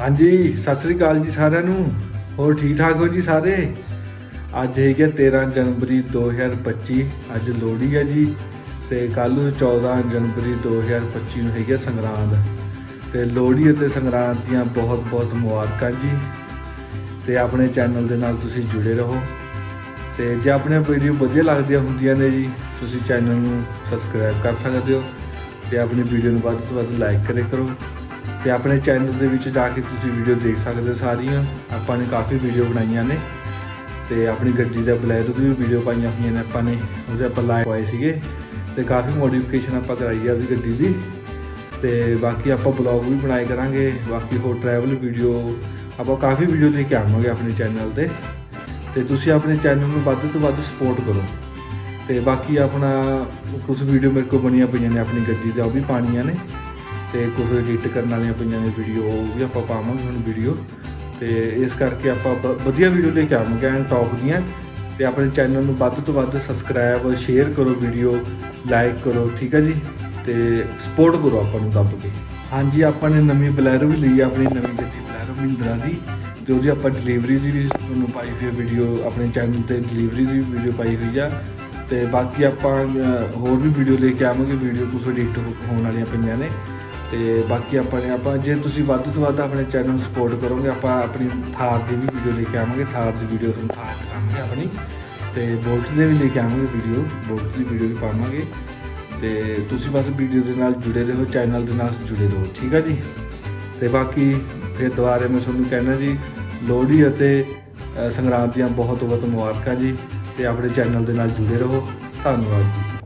ਹਾਂਜੀ, ਸਤਿ ਸ੍ਰੀ ਅਕਾਲ ਜੀ ਸਾਰਿਆਂ ਨੂੰ। ਹੋਰ ਠੀਕ ਠਾਕ ਹੋ ਜੀ ਸਾਰੇ? ਅੱਜ ਹੈਗਾ 13 ਜਨਵਰੀ 2025 ਅੱਜ ਲੋਹੜੀ ਹੈ ਜੀ। ਤੇ ਕੱਲ ਨੂੰ 14 ਜਨਵਰੀ 2025 ਨੂੰ ਹੈਗਾ ਸੰਗਰਾਂਦ। ਤੇ ਲੋਹੜੀ ਅਤੇ ਸੰਗਰਾਂਦ ਦੀਆਂ ਬਹੁਤ ਬਹੁਤ ਮੁਬਾਰਕਾਂ ਜੀ। ਤੇ ਆਪਣੇ ਚੈਨਲ ਦੇ ਨਾਲ ਤੁਸੀਂ ਜੁੜੇ ਰਹੋ। ਤੇ ਜੇ ਆਪਣੇ ਵੀਡੀਓ ਵਧੀਆ ਲੱਗਦੀਆਂ ਹੁੰਦੀਆਂ ਨੇ ਜੀ, ਤੁਸੀਂ ਚੈਨਲ ਨੂੰ ਸਬਸਕ੍ਰਾਈਬ ਕਰ ਸਕਦੇ ਹੋ। ਤੇ ਆਪਣੀ ਵੀਡੀਓ ਨੂੰ ਵੱਧ ਤੋਂ ਵੱਧ ਲਾਈਕ ਕਰੇ ਕਰੋ। ਤੇ ਆਪਣੇ ਚੈਨਲ ਦੇ ਵਿੱਚ ਜਾ ਕੇ ਤੁਸੀਂ ਵੀਡੀਓ ਦੇਖ ਸਕਦੇ ਹੋ ਸਾਰੀਆਂ। ਆਪਾਂ ਨੇ ਕਾਫੀ ਵੀਡੀਓ ਬਣਾਈਆਂ ਨੇ। ਤੇ ਆਪਣੀ ਗੱਡੀ ਦਾ ਬਲੈਰੋ ਦੀ ਵੀ ਵੀਡੀਓ ਪਾਈਆਂ ਹੋਈਆਂ ਨੇ ਆਪਾਂ ਨੇ। ਉਹਦੇ ਆਪਾਂ ਲਾਈਵ ਪਾਏ ਸੀਗੇ। ਤੇ ਕਾਫੀ ਮੋਡੀਫਿਕੇਸ਼ਨ ਆਪਾਂ ਕਰਾਈ ਆ ਉਹਦੀ ਗੱਡੀ ਦੀ। ਤੇ ਬਾਕੀ ਆਪਾਂ ਬਲੌਗ ਵੀ ਬਣਾਏ ਕਰਾਂਗੇ। ਬਾਕੀ ਹੋਰ ਟਰੈਵਲ ਵੀਡੀਓ ਆਪਾਂ ਕਾਫੀ ਵੀਡੀਓ ਲੈ ਕੇ ਆਵਾਂਗੇ ਆਪਣੇ ਚੈਨਲ ਤੇ। ਤੇ ਤੁਸੀਂ ਆਪਣੇ ਚੈਨਲ ਨੂੰ ਵੱਧ ਤੋਂ ਵੱਧ ਸਪੋਰਟ ਕਰੋ। ਤੇ ਬਾਕੀ ਆਪਣਾ ਕੁਝ ਵੀਡੀਓ ਮੇਰੇ ਕੋਲ ਬਣੀਆਂ ਪਈਆਂ ਨੇ ਆਪਣੀ ਗੱਡੀ ਦਾ, ਉਹ ਵੀ ਪਾਣੀਆਂ ਨੇ। ਤੇ ਕੁਝ ਐਡਿਟ ਕਰਨ ਵਾਲੀਆਂ ਪਈਆਂ ਨੇ ਵੀਡੀਓ ਉਹ ਵੀ ਆਪਾਂ ਪਾਵਾਂਗੇ ਹੁਣ ਵੀਡੀਓ ਤੇ ਇਸ ਕਰਕੇ ਆਪਾਂ ਬ- ਵਧੀਆ ਵੀਡੀਓ ਲੈ ਕੇ ਆਵਾਂਗੇ ਐਂਡ ਟੌਪ ਦੀਆਂ। ਤੇ ਆਪਣੇ ਚੈਨਲ ਨੂੰ ਵੱਧ ਤੋਂ ਵੱਧ ਸਬਸਕ੍ਰਾਈਬ ਸ਼ੇਅਰ ਕਰੋ ਵੀਡੀਓ ਲਾਈਕ ਕਰੋ, ਠੀਕ ਹੈ ਜੀ? ਤੇ ਸਪੋਰਟ ਕਰੋ ਆਪਾਂ ਨੂੰ ਦੱਬ ਕੇ। ਹਾਂਜੀ, ਆਪਾਂ ਨੇ ਨਵੀਂ ਬਲੈਰੋ ਵੀ ਲਈ ਆ, ਆਪਣੀ ਨਵੀਂ ਗੱਡੀ ਬਲੈਰੋ ਮਹਿੰਦਰਾ ਦੀ ਤੇ ਉਹਦੀ ਆਪਾਂ ਡਿਲੀਵਰੀ ਦੀ ਵੀ ਤੁਹਾਨੂੰ ਪਾਈ ਹੋਈ ਵੀਡੀਓ ਆਪਣੇ ਚੈਨਲ ਤੇ ਡਿਲੀਵਰੀ ਦੀ ਵੀਡੀਓ ਪਾਈ ਹੋਈ ਆ। ਤੇ ਬਾਕੀ ਆਪਾਂ ਹੋਰ ਵੀ ਵੀਡੀਓ ਲੈ ਕੇ ਆਵਾਂਗੇ ਵੀਡੀਓ ਕੁਝ ਐਡਿਟ ਹੋਣ ਵਾਲੀਆਂ ਪਈਆਂ ਨੇ। ਤੇ ਬਾਕੀ ਆਪਾਂ ਨੇ ਆਪਾਂ ਜੇ ਤੁਸੀਂ ਵੱਧ ਤੋਂ ਵੱਧ ਆਪਣੇ ਚੈਨਲ ਨੂੰ ਸਪੋਰਟ ਕਰੋਗੇ ਆਪਾਂ ਆਪਣੀ ਥਾਰ ਦੀ ਵੀ ਵੀਡੀਓ ਲੈ ਕੇ ਆਵਾਂਗੇ। ਥਾਰ ਦੀ ਵੀਡੀਓ ਤੁਹਾਨੂੰ ਥਾਰ ਦਿਖਾਵਾਂਗੇ ਆਪਣੀ। ਤੇ ਬੋਲਟ ਦੇ ਵੀ ਲੈ ਕੇ ਆਵਾਂਗੇ ਵੀਡੀਓ ਬੋਲਟ ਦੀ ਵੀਡੀਓ ਵੀ ਪਾਵਾਂਗੇ। ਤੇ ਤੁਸੀਂ ਬਸ ਵੀਡੀਓ ਦੇ ਨਾਲ ਜੁੜੇ ਰਹੋ ਚੈਨਲ ਦੇ ਨਾਲ ਜੁੜੇ ਰਹੋ। ਠੀਕ ਹੈ ਜੀ? ਤੇ ਬਾਕੀ ਫਿਰ ਦੁਬਾਰੇ ਮੈਂ ਤੁਹਾਨੂੰ ਕਹਿਣਾ ਜੀ ਲੋਹੜੀ ਅਤੇ ਅ, ਸੰਗਰਾਂਦ ਦੀਆਂ ਬਹੁਤ ਬਹੁਤ ਮੁਬਾਰਕਾਂ ਜੀ। ਤੇ ਆਪਣੇ ਚੈਨਲ ਦੇ ਨਾਲ ਜੁੜੇ ਰਹੋ। ਧੰਨਵਾਦ ਜੀ।